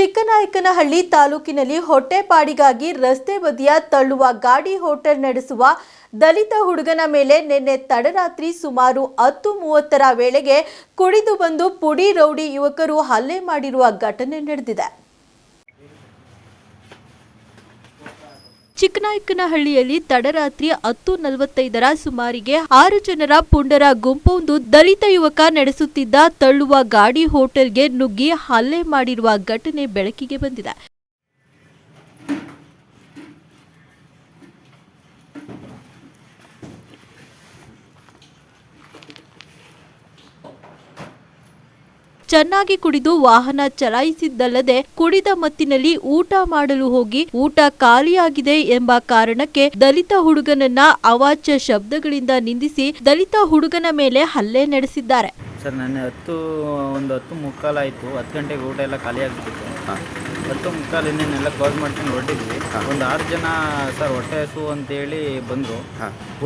ಚಿಕ್ಕನಾಯಕನಹಳ್ಳಿ ತಾಲೂಕಿನಲ್ಲಿ ಹೊಟ್ಟೆಪಾಡಿಗಾಗಿ ರಸ್ತೆ ಬದಿಯ ತಳ್ಳುವ ಗಾಡಿ ಹೋಟೆಲ್ ನಡೆಸುವ ದಲಿತ ಹುಡುಗನ ಮೇಲೆ ನಿನ್ನೆ ತಡರಾತ್ರಿ ಸುಮಾರು ಹತ್ತು ಮೂವತ್ತರ ವೇಳೆಗೆ ಕುಡಿದು ಬಂದು ಪುಡಿ ರೌಡಿ ಯುವಕರು ಹಲ್ಲೆ ಮಾಡಿರುವ ಘಟನೆ ನಡೆದಿದೆ. ಚಿಕ್ಕನಾಯಕನಹಳ್ಳಿಯಲ್ಲಿ ತಡರಾತ್ರಿ ಹತ್ತು ನಲವತ್ತೈದರ ಸುಮಾರಿಗೆ ಆರು ಜನರ ಪುಂಡರ ಗುಂಪೊಂದು ದಲಿತ ಯುವಕ ನಡೆಸುತ್ತಿದ್ದ ತಳ್ಳುವ ಗಾಡಿ ಹೋಟೆಲ್ಗೆ ನುಗ್ಗಿ ಹಲ್ಲೆ ಮಾಡಿರುವ ಘಟನೆ ಬೆಳಕಿಗೆ ಬಂದಿದೆ. ಚೆನ್ನಾಗಿ ಕುಡಿದು ವಾಹನ ಚಲಾಯಿಸಿದ್ದಲ್ಲದೆ ಕುಡಿದ ಮತ್ತಿನಲ್ಲಿ ಊಟ ಮಾಡಲು ಹೋಗಿ ಊಟ ಖಾಲಿಯಾಗಿದೆ ಎಂಬ ಕಾರಣಕ್ಕೆ ದಲಿತ ಹುಡುಗನನ್ನ ಅವಾಚ್ಯ ಶಬ್ದಗಳಿಂದ ನಿಂದಿಸಿ ದಲಿತ ಹುಡುಗನ ಮೇಲೆ ಹಲ್ಲೆ ನಡೆಸಿದ್ದಾರೆ. ಸರ್ ನನ್ನ ಹತ್ತು ಒಂದು ಹತ್ತು ಮುಕ್ಕಾಲಾಯಿತು ಹತ್ತು ಗಂಟೆಗೆ ಊಟ ಎಲ್ಲ ಖಾಲಿಯಾಗಿಬಿಟ್ಟಿತ್ತು. ಹತ್ತು ಮುಕ್ಕಾಲು ಇನ್ನೇನೆಲ್ಲ ಕ್ಲೋಸ್ ಮಾಡ್ಕೊಂಡು ಹೊರಟಿದ್ವಿ. ಒಂದು ಆರು ಜನ ಸರ್ ಹೊಟ್ಟೆ ಹಸು ಅಂತೇಳಿ ಬಂದರು.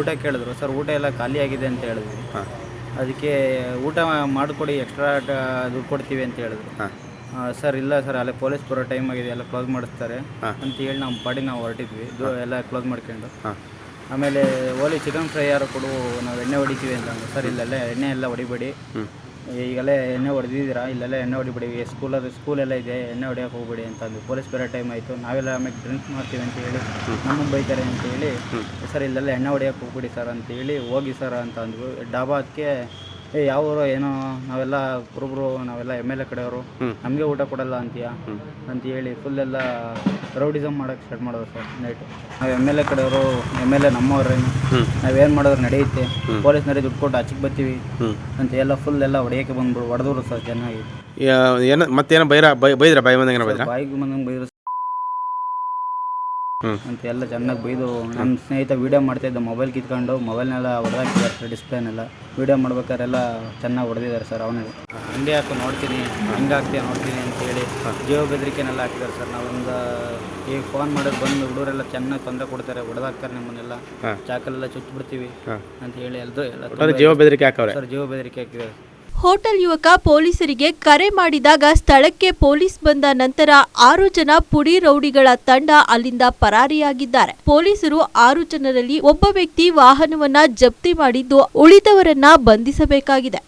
ಊಟ ಕೇಳಿದ್ರು. ಸರ್ ಊಟ ಎಲ್ಲ ಖಾಲಿಯಾಗಿದೆ ಆಗಿದೆ ಅಂತ ಹೇಳಿದ್ವಿ ಅದಕ್ಕೆ ಊಟ ಮಾಡಿಕೊಡಿ ಎಕ್ಸ್ಟ್ರಾ ದುಡ್ಡು ಕೊಡ್ತೀವಿ ಅಂತ ಹೇಳಿದ್ರು. ಸರ್ ಇಲ್ಲ ಸರ್ ಅಲ್ಲೇ ಪೊಲೀಸ್ ಬರೋ ಟೈಮ್ ಆಗಿದೆ ಎಲ್ಲ ಕ್ಲೋಸ್ ಮಾಡಿಸ್ತಾರೆ. ಅಂತ ಹೇಳಿ ನಮ್ಮ ಪಾಡಿ ನಾವು ಹೊರಟಿದ್ವಿ. ಎಲ್ಲ ಕ್ಲೋಸ್ ಮಾಡ್ಕೊಂಡು. ಆಮೇಲೆ ಓಲಿ ಚಿಕನ್ ಫ್ರೈ ಯಾರು ಕೊಡು ನಾವು ಎಣ್ಣೆ ಹೊಡಿತೀವಿ ಅಂತ ಸರ್ ಇಲ್ಲೆಲ್ಲ ಎಣ್ಣೆ ಎಲ್ಲ ಹೊಡಿಬೇಡಿ. ಈಗಲೇ ಎಣ್ಣೆ ಹೊಡೆದಿದ್ದೀರಾ? ಇಲ್ಲೆಲ್ಲ ಎಣ್ಣೆ ಹೊಡಿಬಿಡಿ ಸ್ಕೂಲ್ ಸ್ಕೂಲೆಲ್ಲ ಇದೆ ಎಣ್ಣೆ ಹೊಡಿಯೋಕೆ ಹೋಗ್ಬಿಡಿ ಅಂತ ಅಂದ್ವಿ ಪೊಲೀಸ್ ಬೇರೆ ಟೈಮ್ ಆಯಿತು. ನಾವೆಲ್ಲ ಆಮೇಲೆ ಡ್ರಿಂಕ್ ಮಾಡ್ತೀವಿ ಅಂತ ಹೇಳಿ ನಮ್ಮ ಬೈತಾರೆ ಅಂತ ಹೇಳಿ ಸರ್ ಇಲ್ಲೆಲ್ಲ ಎಣ್ಣೆ ಹೊಡಿಯೋಕೆ ಹೋಗ್ಬಿಡಿ ಸರ್ ಅಂತ ಹೇಳಿ ಹೋಗಿ ಸರ್ ಅಂತ ಅಂದ್ವಿ. ಡಾಬಾ ಅದಕ್ಕೆ ಏ ಯಾವ ಊರು ಏನೋ ನಾವೆಲ್ಲ ಕುರುಬರು ನಾವೆಲ್ಲ ಎಂ ಎಲ್ ಎ ಕಡೆಯವರು. ನಮಗೆ ಊಟ ಕೊಡಲ್ಲ ಅಂತೀಯ? ಅಂತ ಹೇಳಿ ಫುಲ್ ಎಲ್ಲ ರೌಡಿಸಮ್ ಮಾಡೋಕೆ ಸ್ಟಾರ್ಟ್ ಮಾಡೋದು ಸರ್ ನೈಟ್ ನಾವು ಎಂ ಎಲ್ ಎ ಕಡೆಯವರು ಎಂ ಎಲ್ ಎ ನಮ್ಮವ್ರೇನು ನಾವೇನು ಮಾಡಿದ್ರು ನಡೆಯುತ್ತೆ. ಪೊಲೀಸ್ನವ್ರಿಗೆ ದುಡ್ಡು ಕೊಟ್ಟು ಆಚೆಗೆ ಬರ್ತೀವಿ ಅಂತ ಎಲ್ಲ ಫುಲ್ ಎಲ್ಲ ಹೊಡೆಯೋಕೆ ಬಂದ್ಬಿಡು ಹೊಡೆದ್ರು ಸರ್ ಚೆನ್ನಾಗಿ. ಏನು ಮತ್ತೇನೋ ಬೈರ ಬೈ ಬೈದ್ರ ಬಾಯಿ ಬಂದಂಗೆ ಬೈದ್ರ? ಬಾಯಿಗೆ ಬಂದಂಗೆ ಬೈದ್ರು. ಅಂತ ಎಲ್ಲ ಚೆನ್ನಾಗಿ ಬೈದು ನಮ್ಮ ಸ್ನೇಹಿತ ವೀಡಿಯೋ ಮಾಡ್ತಾ ಇದ್ದ ಮೊಬೈಲ್ ಕಿತ್ಕೊಂಡು ಮೊಬೈಲ್ನೆಲ್ಲ ಹೊಡೆದಾಕಿದ್ದಾರೆ ಸರ್ ಡಿಸ್ಪ್ಲೇನೆಲ್ಲ ವೀಡಿಯೋ ಮಾಡ್ಬೇಕಾದ್ರೆಲ್ಲ ಚೆನ್ನಾಗಿ ಹೊಡೆದಿದ್ದಾರೆ ಸರ್ ಅವನಿಗೆ ಹಂಗೆ ಹಾಕು ನೋಡ್ತೀನಿ ಹಂಗೆ ಹಾಕ್ತೀಯ ನೋಡ್ತೀನಿ ಅಂತ ಹೇಳಿ ಜೀವ ಬೆದರಿಕೆನೆಲ್ಲ ಹಾಕಿದ್ದಾರೆ ಸರ್ ನಾವೊಂದು ಈ ಫೋನ್ ಮಾಡೋದು ಬಂದು ಹುಡುಗರೆಲ್ಲ ಚೆನ್ನಾಗಿ ತೊಂದರೆ ಕೊಡ್ತಾರೆ ಹೊಡೆದಾಕ್ತಾರೆ ನಿಮ್ಮನ್ನೆಲ್ಲ. ಚಾಕಲೆಲ್ಲ ಚುಚ್ಚಿಬಿಡ್ತೀವಿ ಅಂತ ಹೇಳಿ ಎಲ್ಲರೂ ಎಲ್ಲ ಜೀವ ಬೆದರಿಕೆ ಹಾಕವ್ರೆ. ಸರ್ ಜೀವ ಬೆದರಿಕೆ ಹಾಕಿದ್ದಾರೆ. ಹೋಟೆಲ್ ಯುವಕ ಪೊಲೀಸರಿಗೆ ಕರೆ ಮಾಡಿದಾಗ ಸ್ಥಳಕ್ಕೆ ಪೊಲೀಸ್ ಬಂದ ನಂತರ ಆರು ಜನ ಪುಡಿ ರೌಡಿಗಳ ತಂಡ ಅಲ್ಲಿಂದ ಪರಾರಿಯಾಗಿದ್ದಾರೆ. ಪೊಲೀಸರು ಆರು ಜನರಲ್ಲಿ ಒಬ್ಬ ವ್ಯಕ್ತಿ ವಾಹನವನ್ನ ಜಪ್ತಿ ಮಾಡಿದ್ದು ಉಳಿದವರನ್ನ ಬಂಧಿಸಬೇಕಾಗಿದೆ.